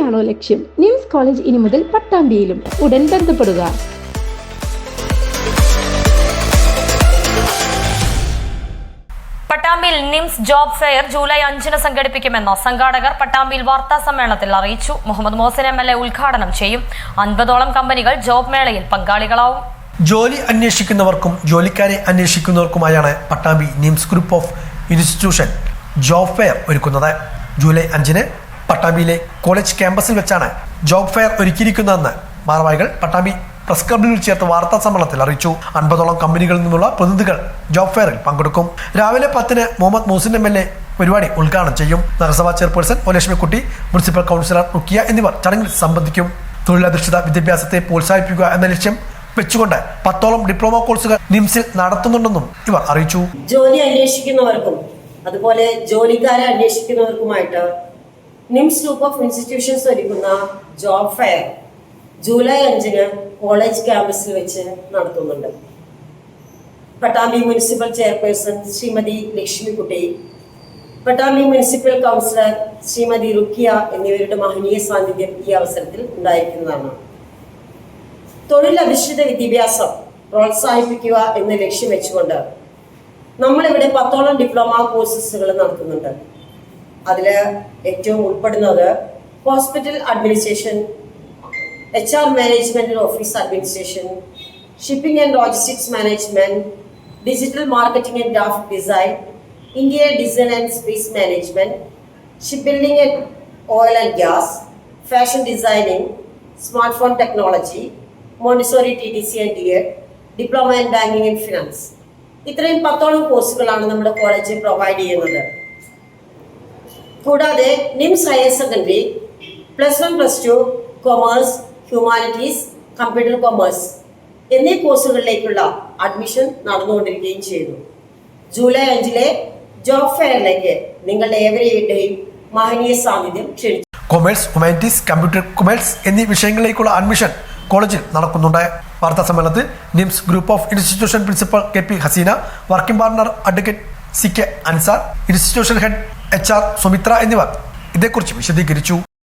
തന്നെയാണോ ലക്ഷ്യം? Nymphs college ഇനി മുതൽ പട്ടാമ്പിയിലും ഉടൻ ബന്ധപ്പെടുക. പട്ടാമ്പിയിൽ നിംസ് ജോബ് ഫെയർ ജൂലൈ അഞ്ചിന് സംഘടിപ്പിക്കുമെന്ന് സംഘാടകർ പട്ടാമ്പിയിൽ വാർത്താ സമ്മേളനത്തിൽ അറിയിച്ചു. Muhammad Mohsin M L A ഉദ്ഘാടനം ചെയ്യും. അൻപതോളം കമ്പനികൾ ജോബ് മേളയിൽ പങ്കാളികളാവും. ജോലി അന്വേഷിക്കുന്നവർക്കും ജോലിക്കാരെ അന്വേഷിക്കുന്നവർക്കുമായാണ് Pattambi NIMS group of institution job fair ഒരുക്കുന്നത്. ജൂലൈ അഞ്ചിന് പട്ടാമ്പിയിലെ കോളേജ് ക്യാമ്പസിൽ വെച്ചാണ് ജോബ് ഫെയർ ഒരുക്കിയിരിക്കുന്നതെന്ന് മാർവാഹികൾ പട്ടാമ്പി പ്രസ് ക്ലബിൽ ചേർത്ത് വാർത്താ സമ്മേളനത്തിൽ അറിയിച്ചു. അൻപതോളം കമ്പനികളിൽ നിന്നുള്ള പ്രതിനിധികൾ ജോബ് ഫെയറിൽ പങ്കെടുക്കും. രാവിലെ പത്തിന് Muhammad Muhsin M L A പരിപാടി ഉദ്ഘാടനം ചെയ്യും. നഗരസഭാ chairperson O Lakshmikutty municipal councillor Rukkiya എന്നിവർ ചടങ്ങിൽ സംബന്ധിക്കും. തൊഴിലധിഷ്ഠിത വിദ്യാഭ്യാസത്തെ പ്രോത്സാഹിപ്പിക്കുക എന്ന ലക്ഷ്യം വെച്ചുകൊണ്ട് പത്തോളം ഡിപ്ലോമ കോഴ്സുകൾ നിംസിൽ നടത്തുന്നുണ്ടെന്നും ഇവർ അറിയിച്ചു. ജോലി അന്വേഷിക്കുന്നവർക്കും അതുപോലെ ജോലിക്കാരെ അന്വേഷിക്കുന്നവർക്കുമായിട്ട് നിംസ് ഗ്രൂപ്പ് ഓഫ് ഇൻസ്റ്റിറ്റ്യൂഷൻസ് ഒരുക്കുന്ന ജോബ് ഫെയർ ജൂലൈ അഞ്ചിന് കോളേജ് ക്യാമ്പസിൽ വെച്ച് നടത്തുന്നുണ്ട്. Pattambi municipal chairperson Shrimati Lakshmikutty Pattambi municipal councillor Shrimati Rukkiya എന്നിവരുടെ മഹനീയ സാന്നിധ്യം ഈ അവസരത്തിൽ ഉണ്ടായിരിക്കുന്നതാണ്. തൊഴിലധിഷ്ഠിത വിദ്യാഭ്യാസം പ്രോത്സാഹിപ്പിക്കുക എന്ന് ലക്ഷ്യം വെച്ചുകൊണ്ട് നമ്മളിവിടെ പത്തോളം ഡിപ്ലോമ കോഴ്സസുകൾ നടത്തുന്നുണ്ട്. അതിൽ ഏറ്റവും ഉൾപ്പെടുന്നത് hospital administration H R management office administration shipping and logistics management digital marketing and graphic design India design and space management ship building and oil and gas fashion designing smart phone technology Montessori T D C and D Ed diploma in banking and finance. ഇത്രയും പത്തോളം കോഴ്സുകളാണ് നമ്മുടെ college provide ചെയ്യുന്നത്. കൂടാതെ NIMS higher secondary plus one plus two commerce humanities computer commerce എന്നീ കോഴ്സുകളിലേക്കുള്ള admission നടന്നുകൊണ്ടിരിക്കുകയും ചെയ്തു. July അഞ്ചിലെ ജോബ് ഫെയറിലേക്ക് നിങ്ങളുടെ ഏവരെയുടെയും മഹനീയ സാന്നിധ്യം ക്ഷണിച്ചു. കൊമേഴ്സ് ഹ്യൂമാനിറ്റീസ് കമ്പ്യൂട്ടർ കൊമേഴ്സ് എന്നീ വിഷയങ്ങളിലേക്കുള്ള അഡ്മിഷൻ കോളേജിൽ നടക്കുന്നുണ്ട്. വാർത്താ സമ്മേളനത്തിൽ NIMS group of institution principal K P Haseena working partner advocate C K Ansar institution head H R Sumithra എന്നിവർ ഇതേക്കുറിച്ച് വിശദീകരിച്ചു.